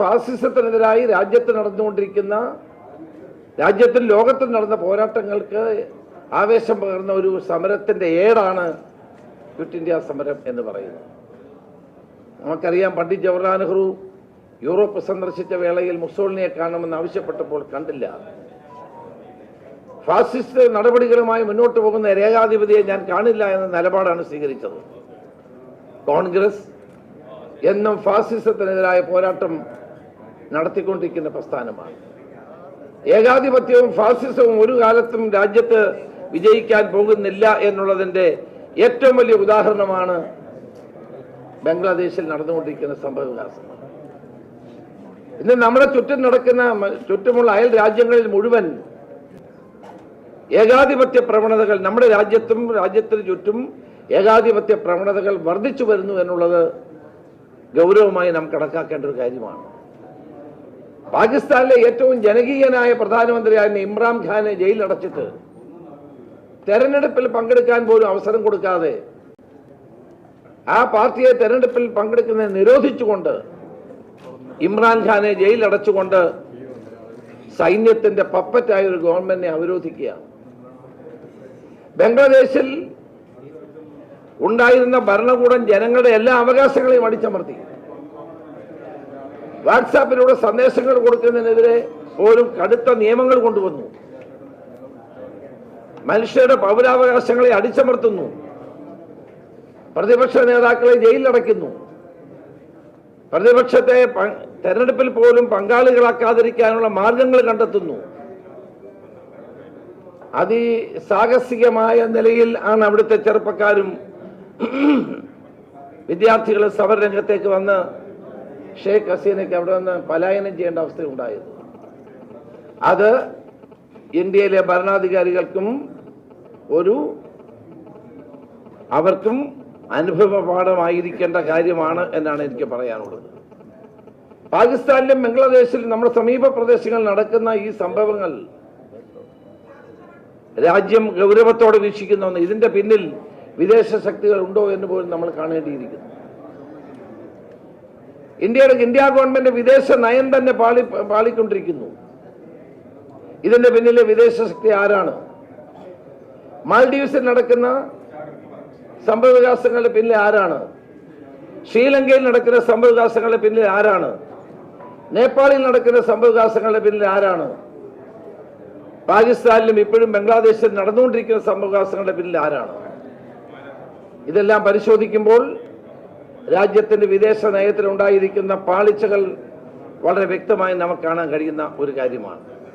ഫാസിസത്തിനെതിരായി രാജ്യത്ത് നടന്നുകൊണ്ടിരിക്കുന്ന രാജ്യത്തിൽ ലോകത്തിൽ നടന്ന പോരാട്ടങ്ങൾക്ക് ആവേശം പകർന്ന ഒരു സമരത്തിന്റെ ഏടാണ് ക്വിറ്റ് ഇന്ത്യ സമരം എന്ന് പറയുന്നത്. നമുക്കറിയാം പണ്ഡിറ്റ് ജവഹർലാൽ നെഹ്റു യൂറോപ്പ് സന്ദർശിച്ച വേളയിൽ മുസോളിനിയെ കാണണമെന്ന് ആവശ്യപ്പെട്ടപ്പോൾ കണ്ടില്ല. ഫാസിസ്റ്റ് നടപടികളുമായി മുന്നോട്ട് പോകുന്ന രേഖാധിപതിയെ ഞാൻ കാണില്ല എന്ന നിലപാടാണ് സ്വീകരിച്ചത്. കോൺഗ്രസ് എന്നും ഫാസിസത്തിനെതിരായ പോരാട്ടം നടത്തിക്കൊണ്ടിരിക്കുന്ന പ്രസ്ഥാനമാണ്. ഏകാധിപത്യവും ഫാസിസവും ഒരു കാലത്തും രാജ്യത്ത് വിജയിക്കാൻ പോകുന്നില്ല എന്നുള്ളതിന്റെ ഏറ്റവും വലിയ ഉദാഹരണമാണ് ബംഗ്ലാദേശിൽ നടന്നുകൊണ്ടിരിക്കുന്ന സംഭവവികാസം. ഇന്ന് നമ്മുടെ ചുറ്റും നടക്കുന്ന ചുറ്റുമുള്ള അയൽ രാജ്യങ്ങളിൽ മുഴുവൻ ഏകാധിപത്യ പ്രവണതകൾ നമ്മുടെ രാജ്യത്തും രാജ്യത്തിന് ചുറ്റും ഏകാധിപത്യ പ്രവണതകൾ വർദ്ധിച്ചു വരുന്നു എന്നുള്ളത് ഗൗരവമായി നാം കണക്കാക്കേണ്ട ഒരു കാര്യമാണ്. പാകിസ്ഥാനിലെ ഏറ്റവും ജനകീയനായ പ്രധാനമന്ത്രിയായിരുന്ന ഇമ്രാൻഖാനെ ജയിലിലടച്ചിട്ട് തെരഞ്ഞെടുപ്പിൽ പങ്കെടുക്കാൻ പോലും അവസരം കൊടുക്കാതെ ആ പാർട്ടിയെ തെരഞ്ഞെടുപ്പിൽ പങ്കെടുക്കുന്നത് നിരോധിച്ചുകൊണ്ട് ഇമ്രാൻഖാനെ ജയിലിലടച്ചുകൊണ്ട് സൈന്യത്തിന്റെ പപ്പറ്റായ ഒരു ഗവൺമെന്റിനെ അവരോധിക്കുകയാണ് ബംഗ്ലാദേശിൽ ഉണ്ടായിരുന്ന ഭരണകൂടം ജനങ്ങളുടെ എല്ലാ അവകാശങ്ങളെയും അടിച്ചമർത്തി. വാട്സാപ്പിലൂടെ സന്ദേശങ്ങൾ കൊടുക്കുന്നതിനെതിരെ പോലും കടുത്ത നിയമങ്ങൾ കൊണ്ടുവന്നു. മനുഷ്യരുടെ പൗരാവകാശങ്ങളെ അടിച്ചമർത്തുന്നു. പ്രതിപക്ഷ നേതാക്കളെ ജയിലിലടയ്ക്കുന്നു. പ്രതിപക്ഷത്തെ തെരഞ്ഞെടുപ്പിൽ പോലും പങ്കാളികളാക്കാതിരിക്കാനുള്ള മാർഗങ്ങൾ കണ്ടെത്തുന്നു. അതിസാഹസികമായ നിലയിൽ ആണ് അവിടുത്തെ ചെറുപ്പക്കാരും വിദ്യാർത്ഥികളും സമരരംഗത്തേക്ക് വന്ന് ഷേഖ് ഹസീനയ്ക്ക് അവിടെ നിന്ന് പലായനം ചെയ്യേണ്ട അവസ്ഥ അവസ്ഥയുണ്ടായത് അത് ഇന്ത്യയിലെ ഭരണാധികാരികൾക്കും ഒരു അവർക്കും അനുഭവ പാഠമായിരിക്കേണ്ട കാര്യമാണ് എന്നാണ് എനിക്ക് പറയാനുള്ളത്. പാകിസ്ഥാനിലും ബംഗ്ലാദേശിലും നമ്മുടെ സമീപ പ്രദേശങ്ങളിൽ നടക്കുന്ന ഈ സംഭവങ്ങൾ രാജ്യം ഗൗരവത്തോടെ വീക്ഷിക്കുന്ന ഇതിന്റെ പിന്നിൽ വിദേശ ശക്തികൾ ഉണ്ടോ എന്ന് പോലും നമ്മൾ കാണേണ്ടിയിരിക്കുന്നു. ഇന്ത്യയുടെ ഇന്ത്യ ഗവൺമെന്റ് വിദേശ നയം തന്നെ പാളി പാളിക്കൊണ്ടിരിക്കുന്നു. ഇതിന്റെ പിന്നിലെ വിദേശ ശക്തി ആരാണ്? മാൽഡീവ്സിൽ നടക്കുന്ന സംഭവവികാസങ്ങളുടെ പിന്നിൽ ആരാണ്? ശ്രീലങ്കയിൽ നടക്കുന്ന സംഭവവികാസങ്ങളുടെ പിന്നിൽ ആരാണ്? നേപ്പാളിൽ നടക്കുന്ന സംഭവവികാസങ്ങളുടെ പിന്നിൽ ആരാണ്? പാകിസ്ഥാനിലും ഇപ്പോഴും ബംഗ്ലാദേശിലും നടന്നുകൊണ്ടിരിക്കുന്ന സംഭവവികാസങ്ങളുടെ പിന്നിൽ ആരാണ്? ഇതെല്ലാം പരിശോധിക്കുമ്പോൾ രാജ്യത്തിന്റെ വിദേശ നയത്തിലുണ്ടായിരിക്കുന്ന പാളിച്ചകൾ വളരെ വ്യക്തമായി നമുക്ക് കാണാൻ കഴിയുന്ന ഒരു കാര്യമാണ്.